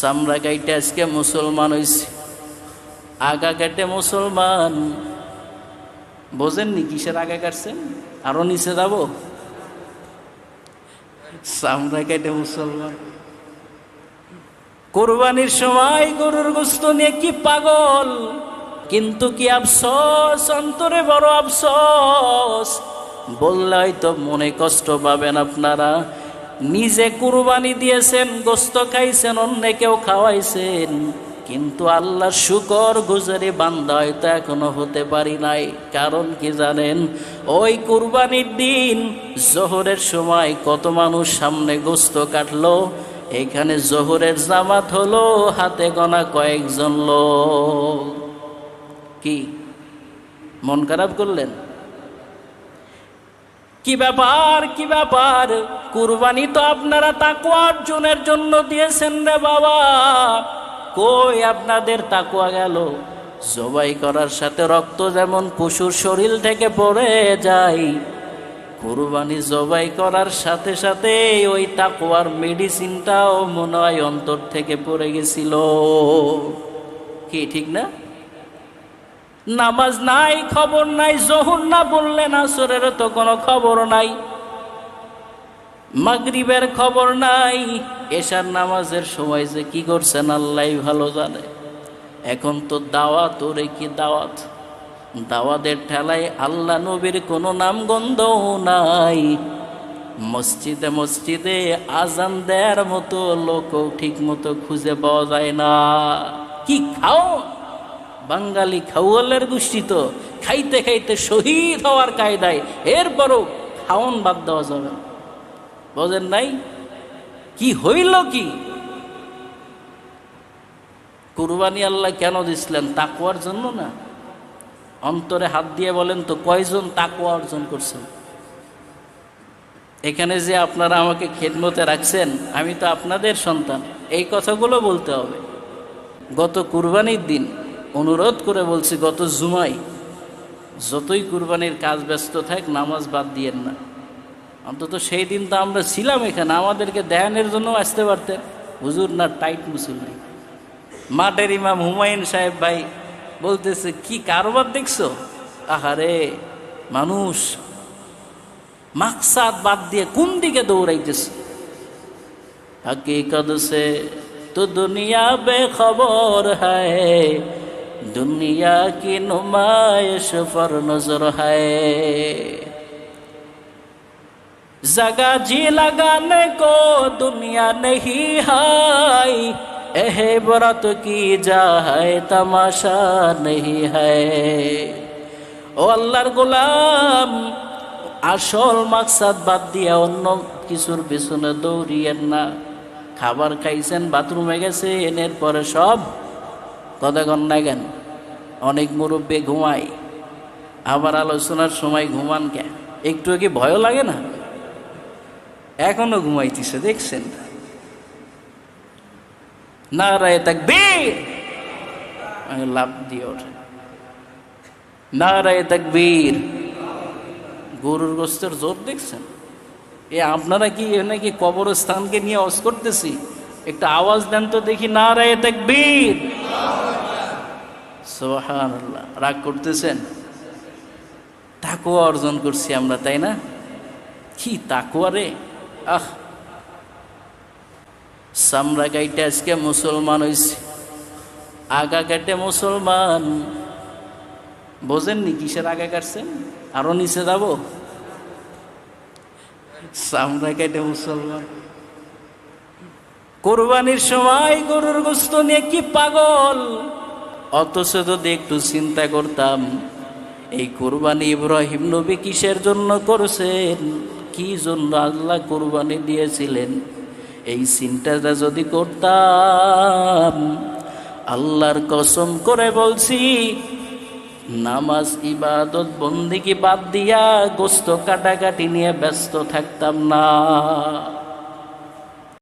সামরা কাইটে আজকে মুসলমান হইছে। আগা কাটে মুসলমান। বোঝেননি কিসের আগা কাটছেন? আরও নিচে যাব? সামরা কাটে মুসলমান। কোরবানির সময় গরুর গোস্ত নিয়ে কি পাগল? কিন্তু কি আফসোস? অন্তরে বড় আফসোস। বললে হয়তো মনে কষ্ট পাবেন আপনারা। নিজে কুরবানি দিয়েছেন, গোস্ত খাইছেন অন্যকেও খাওয়াইছেন। কিন্তু আল্লাহ শুকর গুজারি বান্দা হয়তো এখনও হতে পারি নাই। কারণ কি জানেন? ওই কুরবানির দিন জোহরের সময় কত মানুষ সামনে গোস্ত কাটলো। এখানে জোহরের জামাত হলো, হাতে গোনা কয়েকজন লোক। কি? মন খারাপ করলেন? কি ব্যাপার কি ব্যাপার? কুরবানি তো আপনারা তাকুয়া অর্জনের জন্য দিয়েছেন রে বাবা। কই আপনাদের তাকুয়া গেল? জবাই করার সাথে রক্ত যেমন পশুর শরীর থেকে পড়ে যায়, কুরবানি জবাই করার সাথে সাথে ওই তাকুয়ার মেডিসিনটাও মনে হয় অন্তর থেকে পড়ে গেছিল। কি, ঠিক না? নামাজ নাই, খবর নাই, জহুর না বললেন আসরের তো কোনো খবর নাই। মাগরিবের খবর নাই, এশার নামাজের সময় যে কি করছেন আল্লাহ ভালো জানে। এখন তো দাওয়াত, ওরে কি দাওয়াত? দাওয়াতের ঠেলায় আল্লাহ নবীর কোনো নাম গন্ধও নাই। মসজিদে মসজিদে আজান দেওয়ার মতো লোকও ঠিক মতো খুঁজে পাওয়া যায় না। কি খাও বাঙালি খাওয়ালের গোষ্ঠী তো খাইতে খাইতে শহীদ হওয়ার কায়দায় এরপরও খাওয়ন বাদ দেওয়া যাবে বোঝেন নাই? কি হইল কি? কুরবানি আল্লাহ কেন দিছিলেন? তাকুয়ার জন্য না? অন্তরে হাত দিয়ে বলেন তো, কয়জন তাকুয়া অর্জন করছেন? এখানে যে আপনারা আমাকে খেদমতে রাখছেন, আমি তো আপনাদের সন্তান। এই কথাগুলো বলতে হবে। গত কুরবানির দিন অনুরোধ করে বলছি গত জুমাই যতই কুরবানির কাজ ব্যস্ত থাক নামাজ বাদ দিয়েন না অন্তত সেই দিন তো আমরা ছিলাম এখানে আমাদেরকে দেয়ানের জন্য আসতে পারতেন হুজুর না টাইট মুসল্লি মাঠের ইমাম হুমায়ুন সাহেব ভাই বলতেছে কি কারবার দেখছো আহারে মানুষ মাকসাদ বাদ দিয়ে কোন দিকে দৌড়াইতেছে हकीकत से तो दुनिया बेखबर है दुनिया की नुमाइश पर नजर है जगह जी लगाने को दुनिया नहीं है एह बरत की जा है तमाशा नहीं है ও আল্লাহর গোলাম আসল মাকসাদ বাদ দিয়ে অন্য কিছুর পেছনে দৌড়িয়েন না খাবার খাইছেন বাথরুমে গেছে এনের পরে সব কতক্ষণ লাগেন অনেক মুরব্বী ঘুমায়। আবার আলোচনার সময় ঘুমান কে একটু কি ভয় লাগে না? এখনও ঘুমাইতেছে, দেখছেন? না রায় আমি লাভ দিয়ে ওঠে। না রায় তাকবীর! গরুর গোস্তের জোর দেখছেন? এ আপনারা কি নাকি কবরস্থানকে নিয়ে অস করতেছি? একটা আওয়াজ দেন তো দেখি না রায় তাকবীর! রাগ করতেছেন? তাকুয়া অর্জন করছি আমরা, তাই না? কি তাকুয়া রে? আহ! সামরা গাইটে আজকে মুসলমান হইছে। আগা কাটে মুসলমান। বোঝেননি কিসের আগা কাটছেন? আরও নিচে যাব? সামরা কাটে মুসলমান। কোরবানির সময় গরুর গোস্ত নিয়ে কি পাগল? অথচ যদি একটু চিন্তা করতাম, এই কোরবানি ইব্রাহিম নবী কিসের জন্য করছেন? কি জন্য আল্লাহ কোরবানি দিয়েছিলেন? এই চিন্তাটা যদি করতাম, আল্লাহর কসম করে বলছি, নামাজ, ইবাদত বন্দিকে বাদ দিয়া গোস্ত কাটাকাটি নিয়ে ব্যস্ত থাকতাম না।